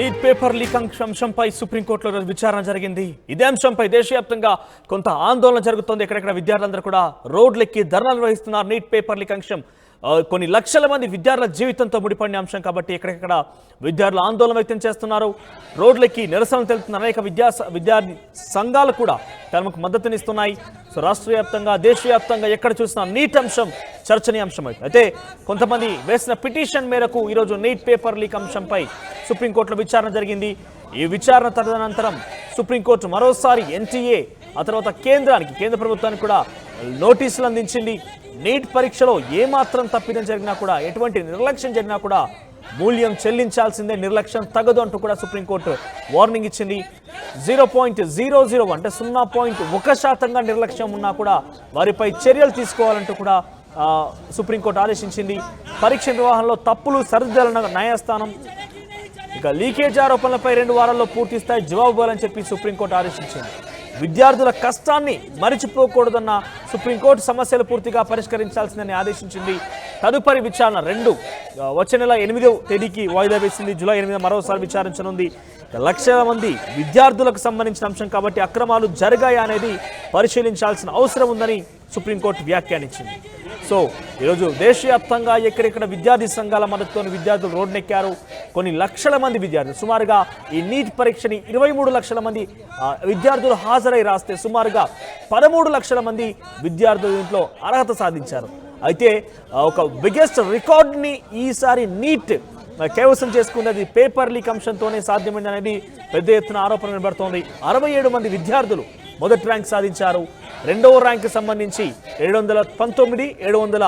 Neat paper leak అంశంపై సుప్రీంకోర్టులో విచారణ జరిగింది. ఇదే అంశంపై దేశవ్యాప్తంగా కొంత ఆందోళన జరుగుతోంది. ఎక్కడెక్కడ విద్యార్థులందరూ కూడా రోడ్లెక్కి ధర్నాలు నిర్వహిస్తున్నారు. నీట్ పేపర్ లీక్ అంశం కొన్ని లక్షల మంది విద్యార్థుల జీవితంతో ముడిపడిన అంశం కాబట్టి ఎక్కడెక్కడ విద్యార్థులు ఆందోళన వ్యక్తం చేస్తున్నారు. రోడ్లెక్కి నిరసన తెలుపుతున్న అనేక విద్యా విద్యార్థి సంఘాలు కూడా తమకు మద్దతునిస్తున్నాయి. సో రాష్ట్ర వ్యాప్తంగా దేశవ్యాప్తంగా ఎక్కడ చూసినా నీట్ అంశం చర్చనీయాంశం అయితే అయితే కొంతమంది వేసిన పిటిషన్ మేరకు ఈరోజు నీట్ పేపర్ లీక్ అంశంపై సుప్రీంకోర్టులో విచారణ జరిగింది. ఈ విచారణ తదనంతరం సుప్రీంకోర్టు మరోసారి ఎన్టీఏ ఆ తర్వాత కేంద్రానికి కేంద్ర ప్రభుత్వానికి కూడా నోటీసులు అందించింది. నీట్ పరీక్షలో ఏమాత్రం తప్పిదం జరిగినా కూడా ఎటువంటి నిర్లక్ష్యం జరిగినా కూడా మూల్యం చెల్లించాల్సిందే నిర్లక్ష్యం తగదు అంటూ కూడా సుప్రీంకోర్టు వార్నింగ్ ఇచ్చింది. జీరో పాయింట్ జీరో జీరో అంటే సున్నా పాయింట్ ఒక శాతంగా నిర్లక్ష్యం ఉన్నా కూడా వారిపై చర్యలు తీసుకోవాలంటూ కూడా సుప్రీంకోర్టు ఆదేశించింది. పరీక్ష నిర్వహణలో తప్పులు సరిదిద్దలన్న న్యాయస్థానం. ఇక లీకేజ్ ఆరోపణలపై రెండు వారాల్లో పూర్తి స్థాయి జవాబు ఇవ్వాలని చెప్పి సుప్రీంకోర్టు ఆదేశించింది. విద్యార్థుల కష్టాన్ని మరిచిపోకూడదన్న సుప్రీంకోర్టు సమస్యలు పూర్తిగా పరిష్కరించాల్సిందని ఆదేశించింది. తదుపరి విచారణ రెండు. వచ్చే నెల ఎనిమిదవ తేదీకి వాయిదా వేసింది. జూలై ఎనిమిది మరోసారి విచారించనుంది. లక్షల మంది విద్యార్థులకు సంబంధించిన అంశం కాబట్టి అక్రమాలు జరిగాయా అనేది పరిశీలించాల్సిన అవసరం ఉందని సుప్రీంకోర్టు వ్యాఖ్యానించింది. సో ఈరోజు దేశవ్యాప్తంగా ఎక్కడెక్కడ విద్యార్థి సంఘాల మద్దతుతో విద్యార్థులు రోడ్నెక్కారు. కొన్ని లక్షల మంది విద్యార్థులు సుమారుగా ఈ నీట్ పరీక్షని ఇరవై మూడు లక్షల మంది విద్యార్థులు హాజరై రాస్తే సుమారుగా పదమూడు లక్షల మంది విద్యార్థులు దీంట్లో అర్హత సాధించారు. అయితే ఒక బిగ్గెస్ట్ రికార్డ్ని ఈసారి నీట్ కైవసం చేసుకున్నది పేపర్ లీక్ అంశంతోనే సాధ్యమైంది అనేది పెద్ద ఎత్తున ఆరోపణ నిలబడుతోంది అరవై ఏడు మంది విద్యార్థులు మొదటి ర్యాంక్ సాధించారు. రెండవ ర్యాంక్ సంబంధించి ఏడు వందల పంతొమ్మిది ఏడు వందల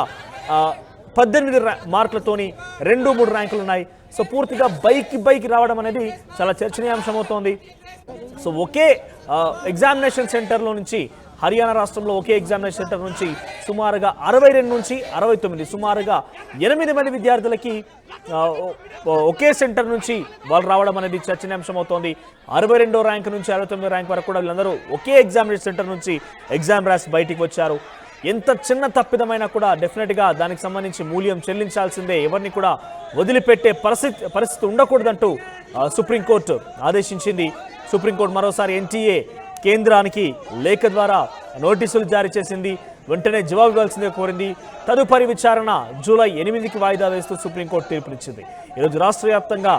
పద్దెనిమిది మార్కులతోని రెండు మూడు ర్యాంకులు ఉన్నాయి. సో పూర్తిగా బైక్ బైక్ రావడం అనేది చాలా చర్చనీయాంశం అవుతోంది సో ఒకే ఎగ్జామినేషన్ సెంటర్లో నుంచి హర్యానా రాష్ట్రంలో ఒకే ఎగ్జామినేషన్ సెంటర్ నుంచి సుమారుగా అరవై రెండు నుంచి అరవై తొమ్మిది సుమారుగా ఎనిమిది మంది విద్యార్థులకి ఒకే సెంటర్ నుంచి వాళ్ళు రావడం అనేది చర్చనీయాంశం అవుతోంది అరవై రెండో ర్యాంక్ నుంచి అరవై తొమ్మిదో ర్యాంక్ వరకు కూడా వీళ్ళందరూ ఒకే ఎగ్జామినేషన్ సెంటర్ నుంచి ఎగ్జామ్ రాసి బయటికి వచ్చారు. ఎంత చిన్న తప్పిదమైనా కూడా డెఫినెట్గా దానికి సంబంధించి మూల్యం చెల్లించాల్సిందే. ఎవరిని కూడా వదిలిపెట్టే పరిస్థితి పరిస్థితి ఉండకూడదంటూ సుప్రీంకోర్టు ఆదేశించింది. సుప్రీంకోర్టు మరోసారి ఎన్టీఏ కేంద్రానికి లేఖ ద్వారా నోటీసులు జారీ చేసింది. వెంటనే జవాబు ఇవ్వాల్సిందే కోరింది. తదుపరి విచారణ జూలై ఎనిమిదికి వాయిదా వేస్తూ సుప్రీంకోర్టు తీర్పునిచ్చింది. ఈరోజు రాష్ట్ర వ్యాప్తంగా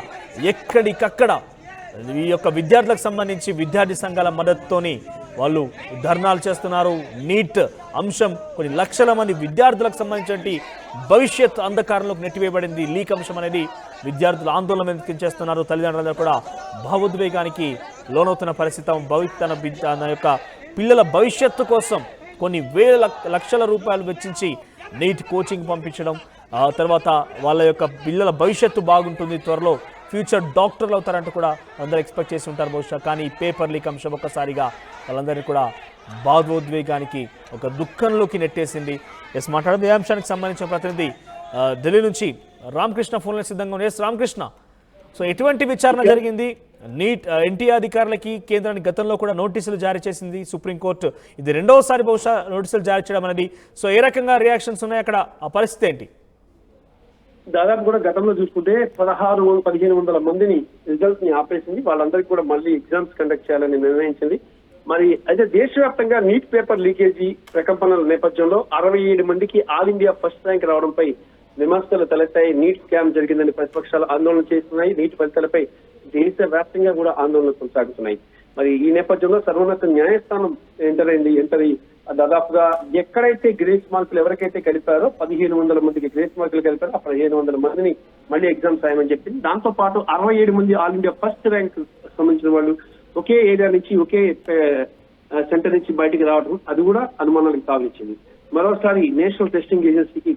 ఎక్కడికక్కడ ఈ యొక్క విద్యార్థులకు సంబంధించి విద్యార్థి సంఘాల మద్దతుతోని వాళ్ళు ధర్నాలు చేస్తున్నారు. నీట్ అంశం కొన్ని లక్షల మంది విద్యార్థులకు సంబంధించిన భవిష్యత్ అంధకారంలోకి నెట్టివేయబడింది. లీక్ అంశం అనేది విద్యార్థులు ఆందోళన వ్యక్తం చేస్తున్నారు. తల్లిదండ్రులందరూ కూడా భావోద్వేగానికి లోనవుతున్న పరిస్థితి. తమ భవి తన యొక్క పిల్లల భవిష్యత్తు కోసం కొన్ని వేల లక్షల రూపాయలు వెచ్చించి నీట్ కోచింగ్ పంపించడం తర్వాత వాళ్ళ యొక్క పిల్లల భవిష్యత్తు బాగుంటుంది. త్వరలో ఫ్యూచర్ డాక్టర్లు అవుతారంటూ కూడా అందరూ ఎక్స్పెక్ట్ చేసి ఉంటారు బహుశా. కానీ పేపర్ లీక్ అంశం ఒక్కసారిగా వాళ్ళందరినీ కూడా భావోద్వేగానికి ఒక దుఃఖంలోకి నెట్టేసింది. ఎస్ మాట్లాడడం ఏ అంశానికి సంబంధించిన ప్రతినిధి ఢిల్లీ నుంచి రామకృష్ణ ఫోన్లో సిద్ధంగా ఎస్ రామకృష్ణ. సో ఎటువంటి విచారణ జరిగింది? నీట్ ఎన్టీఆర్ అధికారులకి కేంద్రానికి గతంలో కూడా నోటీసులు జారీ చేసింది సుప్రీంకోర్టు ఇది రెండవసారి బహుశా నోటీసులు జారీ చేయడం అనేది. సో ఏ రకంగా రియాక్షన్స్ ఉన్నాయి అక్కడ? ఆ పరిస్థితి ఏంటి? దాదాపు కూడా గతంలో చూసుకుంటే పదహారు పదిహేను వందల మందిని రిజల్ట్స్ని ఆపేసింది. వాళ్ళందరికీ కూడా మళ్ళీ ఎగ్జామ్స్ కండక్ట్ చేయాలని నిర్ణయించింది. మరి అయితే దేశవ్యాప్తంగా నీట్ పేపర్ లీకేజీ ప్రకంపనల నేపథ్యంలో అరవై ఏడు మందికి ఆల్ ఇండియా ఫస్ట్ ర్యాంక్ రావడంపై విమర్శలు తలెత్తాయి. నీట్ క్యాంప్ జరిగిందని ప్రతిపక్షాలు ఆందోళన చేస్తున్నాయి. నీటి ఫలితాలపై దేశ వ్యాప్తంగా కూడా ఆందోళనలు కొనసాగుతున్నాయి. మరి ఈ నేపథ్యంలో సర్వోన్నత న్యాయస్థానం ఎంటర్ అయింది. ఎంటర్ దాదాపుగా ఎక్కడైతే గ్రేస్ మార్కులు ఎవరికైతే కలిపారో పదిహేను వందల మందికి గ్రేస్ మార్కులు కలిపారో ఆ పదిహేను వందల మందిని మళ్ళీ ఎగ్జామ్స్ రాయమని చెప్పింది. దాంతో పాటు అరవై ఏడు మంది ఆల్ ఇండియా ఫస్ట్ ర్యాంక్ సంబంధించిన వాళ్ళు ఒకే ఏరియా నుంచి ఒకే సెంటర్ నుంచి బయటికి రావడం అది కూడా అనుమానాలకు తావిచ్చింది. మరోసారి నేషనల్ టెస్టింగ్ ఏజెన్సీకి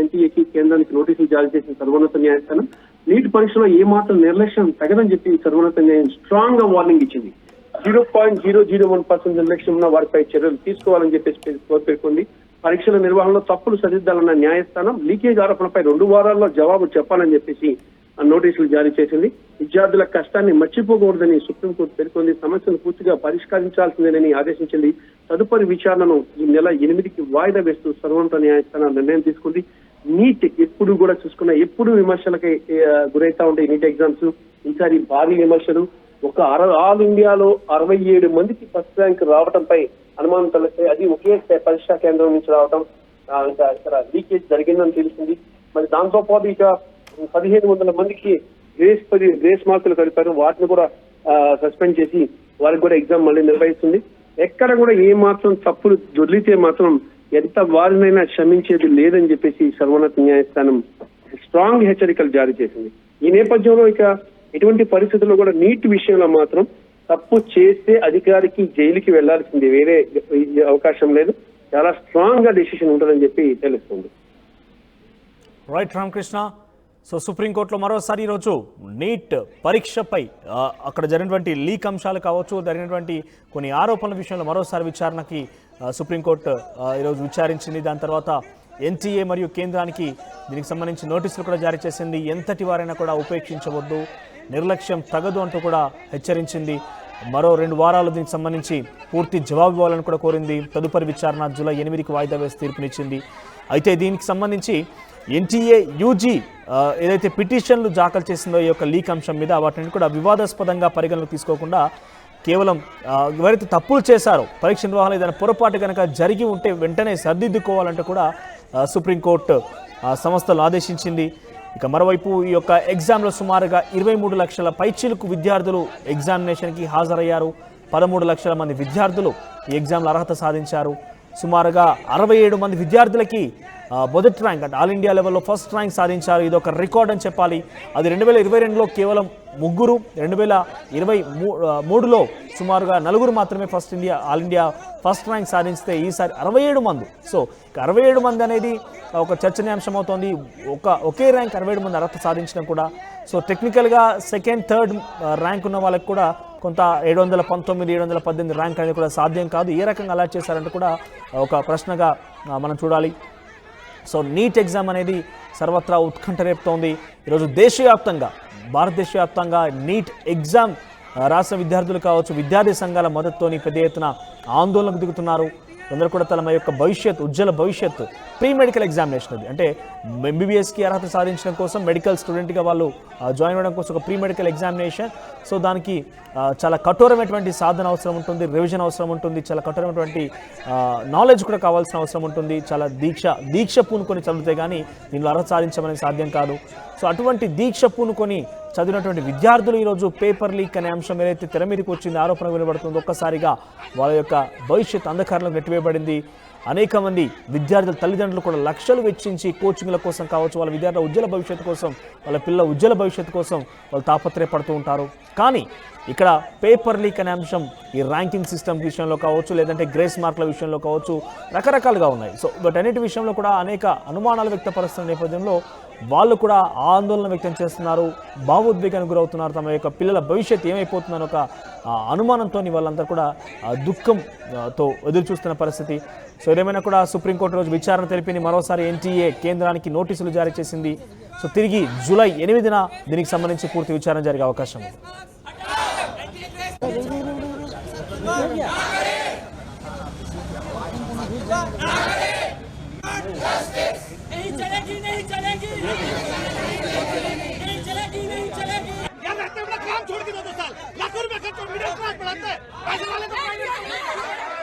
ఎన్టీఏకి కేంద్రానికి నోటీసులు జారీ చేసిన సర్వోన్నత న్యాయస్థానం నీట్ పరీక్షలో ఏ మాత్రం నిర్లక్ష్యం తగదని చెప్పి సర్వోన్నత న్యాయం స్ట్రాంగ్గా వార్నింగ్ ఇచ్చింది. Zero point zero zero one percent నిర్లక్ష్యం ఉన్న వారిపై చర్యలు తీసుకోవాలని చెప్పేసి పేర్కొంది పరీక్షల నిర్వహణలో తప్పులు సరిదిద్దాలన్న న్యాయస్థానం లీకేజ్ ఆరోపణపై రెండు వారాల్లో జవాబు చెప్పాలని చెప్పేసి నోటీసులు జారీ చేసింది. విద్యార్థుల కష్టాన్ని మర్చిపోకూడదని సుప్రీంకోర్టు పేర్కొంది. సమస్యను పూర్తిగా పరిష్కరించాల్సిందేనని ఆదేశించింది. తదుపరి విచారణను ఈ నెల ఎనిమిదికి వాయిదా వేస్తూ సర్వోన్నత న్యాయస్థానం నిర్ణయం తీసుకుంది. నీట్ ఎప్పుడు కూడా చూసుకున్న ఎప్పుడు విమర్శలకి గురైతా ఉంటాయి నీట్ ఎగ్జామ్స్. ఈసారి భారీ విమర్శలు. ఒక అర ఆల్ ఇండియాలో అరవై ఏడు మందికి ఫస్ట్ ర్యాంక్ రావడంపై అనుమానం తలెత్తాయి. అది ఒకే పరీక్షా కేంద్రం నుంచి రావడం ఇంకా ఇక్కడ లీకేజ్ జరిగిందని తెలిసింది మరి దాంతో పాటు ఇక పదిహేను వందల మందికి గ్రేస్ పది గ్రేస్ మార్కులు కలిపారు. వాటిని కూడా సస్పెండ్ చేసి వారికి కూడా ఎగ్జామ్ మళ్ళీ నిర్వహిస్తుంది. ఎక్కడ కూడా ఏ మాత్రం తప్పులు దొర్లితే మాత్రం ఎంత వారినైనా క్షమించేది లేదని చెప్పేసి సర్వోన్నత న్యాయస్థానం స్ట్రాంగ్ హెచ్చరికలు జారీ చేసింది. ఈ నేపథ్యంలో ఇక ఎటువంటి పరిస్థితుల్లో కూడా నీట్ విషయంలో మాత్రం తప్పు చేస్తే అధికారికి జైలుకి వెళ్ళాల్సింది వేరే అవకాశం లేదు. చాలా స్ట్రాంగ్గా డెసిషన్ ఉంటుందని చెప్పి తెలుస్తుంది. రైట్ రామకృష్ణ సో సుప్రీంకోర్టులో మరోసారి ఈరోజు నీట్ పరీక్షపై అక్కడ జరిగినటువంటి లీక్ అంశాలు కావచ్చు జరిగినటువంటి కొన్ని ఆరోపణల విషయంలో మరోసారి విచారణకి సుప్రీంకోర్టు ఈరోజు విచారించింది. దాని తర్వాత ఎన్టీఏ మరియు కేంద్రానికి దీనికి సంబంధించి నోటీసులు కూడా జారీ చేసింది. ఎంతటి వారైనా కూడా ఉపేక్షించవద్దు నిర్లక్ష్యం తగదు అంటూ కూడా హెచ్చరించింది. మరో రెండు వారాలు దీనికి సంబంధించి పూర్తి జవాబు ఇవ్వాలని కూడా కోరింది. తదుపరి విచారణ జూలై ఎనిమిదికి వాయిదా వేసి తీర్పునిచ్చింది. అయితే దీనికి సంబంధించి ఎన్టీఏ యూజీ ఏదైతే పిటిషన్లు దాఖలు చేసిందో ఈ యొక్క లీక్ అంశం మీద వాటిని కూడా వివాదాస్పదంగా పరిగణలోకి తీసుకోకుండా కేవలం ఎవరైతే తప్పులు చేశారో పరీక్ష నిర్వహణ ఏదైనా పొరపాటు కనుక జరిగి ఉంటే వెంటనే సర్దిద్దుకోవాలంటే కూడా సుప్రీంకోర్టు సంస్థలు ఆదేశించింది. ఇక మరోవైపు ఈ యొక్క ఎగ్జామ్లో సుమారుగా ఇరవై మూడు లక్షల పైచీలకు విద్యార్థులు ఎగ్జామినేషన్కి హాజరయ్యారు. పదమూడు లక్షల మంది విద్యార్థులు ఈ ఎగ్జామ్లో అర్హత సాధించారు. సుమారుగా అరవై ఏడు మంది విద్యార్థులకి మొదటి ర్యాంక్ అంటే ఆల్ ఇండియా లెవెల్లో ఫస్ట్ ర్యాంక్ సాధించారు. ఇది ఒక రికార్డ్ అని చెప్పాలి. అది రెండు వేల ఇరవై రెండులో కేవలం ముగ్గురు రెండు వేల ఇరవై మూ మూడులో సుమారుగా నలుగురు మాత్రమే first India all India first rank సాధించితే ఈసారి అరవై ఏడు మంది. సో అరవై ఏడు మంది అనేది ఒక చర్చనీయాంశం అవుతోంది. ఒక ఒకే ర్యాంక్ అరవై ఏడు మంది అర్హత సాధించడం కూడా. సో టెక్నికల్గా సెకండ్ థర్డ్ ర్యాంక్ ఉన్న వాళ్ళకి కూడా కొంత ఏడు వందల పంతొమ్మిది ఏడు వందల పద్దెనిమిది ర్యాంక్ అనేది కూడా సాధ్యం కాదు. ఏ రకంగా అలాట్ చేశారంటే కూడా ఒక ప్రశ్నగా మనం చూడాలి. సో నీట్ ఎగ్జామ్ అనేది సర్వత్రా ఉత్కంఠ రేపుతోంది ఈరోజు దేశవ్యాప్తంగా భారతదేశ వ్యాప్తంగా నీట్ ఎగ్జామ్ రాష్ట్ర విద్యార్థులు కావచ్చు విద్యార్థి సంఘాల మద్దతుతోని పెద్ద ఎత్తున ఆందోళనకు దిగుతున్నారు. అందరూ కూడా తమ యొక్క భవిష్యత్ ఉజ్వల భవిష్యత్తు ప్రీ మెడికల్ ఎగ్జామినేషన్ అది అంటే ఎంబీబీఎస్కి అర్హత సాధించడం కోసం మెడికల్ స్టూడెంట్గా వాళ్ళు జాయిన్ అవ్వడం కోసం ఒక ప్రీ మెడికల్ ఎగ్జామినేషన్ సో దానికి చాలా కఠోరమైనటువంటి సాధన అవసరం ఉంటుంది రివిజన్ అవసరం ఉంటుంది చాలా కఠోరమైనటువంటి నాలెడ్జ్ కూడా కావాల్సిన అవసరం ఉంటుంది చాలా దీక్ష దీక్ష పూనుకొని చదివితే కానీ దీనిలో అర్హత సాధించమని సాధ్యం కాదు. సో అటువంటి దీక్ష పూనుకొని చదివినటువంటి విద్యార్థులు ఈరోజు పేపర్ లీక్ అనే అంశం ఏదైతే తెర మీదకి వచ్చింది ఆరోపణ వినబడుతుందో ఒక్కసారిగా వాళ్ళ యొక్క భవిష్యత్ అంధకారంలో నెట్టివేయబడింది. అనేక మంది విద్యార్థుల తల్లిదండ్రులు కూడా లక్షలు వెచ్చించి కోచింగ్ల కోసం కావచ్చు వాళ్ళ విద్యార్థుల ఉజ్వల భవిష్యత్తు కోసం వాళ్ళ పిల్లల ఉజ్వల భవిష్యత్తు కోసం వాళ్ళు తాపత్రయపడుతూ ఉంటారు. కానీ ఇక్కడ పేపర్ లీక్ అనే అంశం ఈ ర్యాంకింగ్ సిస్టమ్ విషయంలో కావచ్చు లేదంటే గ్రేస్ మార్కుల విషయంలో కావచ్చు రకరకాలుగా ఉన్నాయి. సో బట్ అన్నిటి విషయంలో కూడా అనేక అనుమానాలు వ్యక్తపరుస్తున్న నేపథ్యంలో వాళ్ళు కూడా ఆందోళన వ్యక్తం చేస్తున్నారు భావోద్వేగానికి గురవుతున్నారు తమ యొక్క పిల్లల భవిష్యత్తు ఏమైపోతుందని ఒక అనుమానంతో వాళ్ళందరూ కూడా దుఃఖంతో దుఃఖం తో ఎదురు చూస్తున్న పరిస్థితి. సో ఏదేమైనా కూడా సుప్రీంకోర్టు రోజు విచారణ తెలిపింది మరోసారి ఎన్టీఏ కేంద్రానికి నోటీసులు జారీ చేసింది. సో తిరిగి జూలై ఎనిమిదిన దీనికి సంబంధించి పూర్తి విచారణ జరిగే అవకాశం ఉంది. साल लाखों रुपए खर्च मिडिल क्लास बढ़ाते पैसे वाले को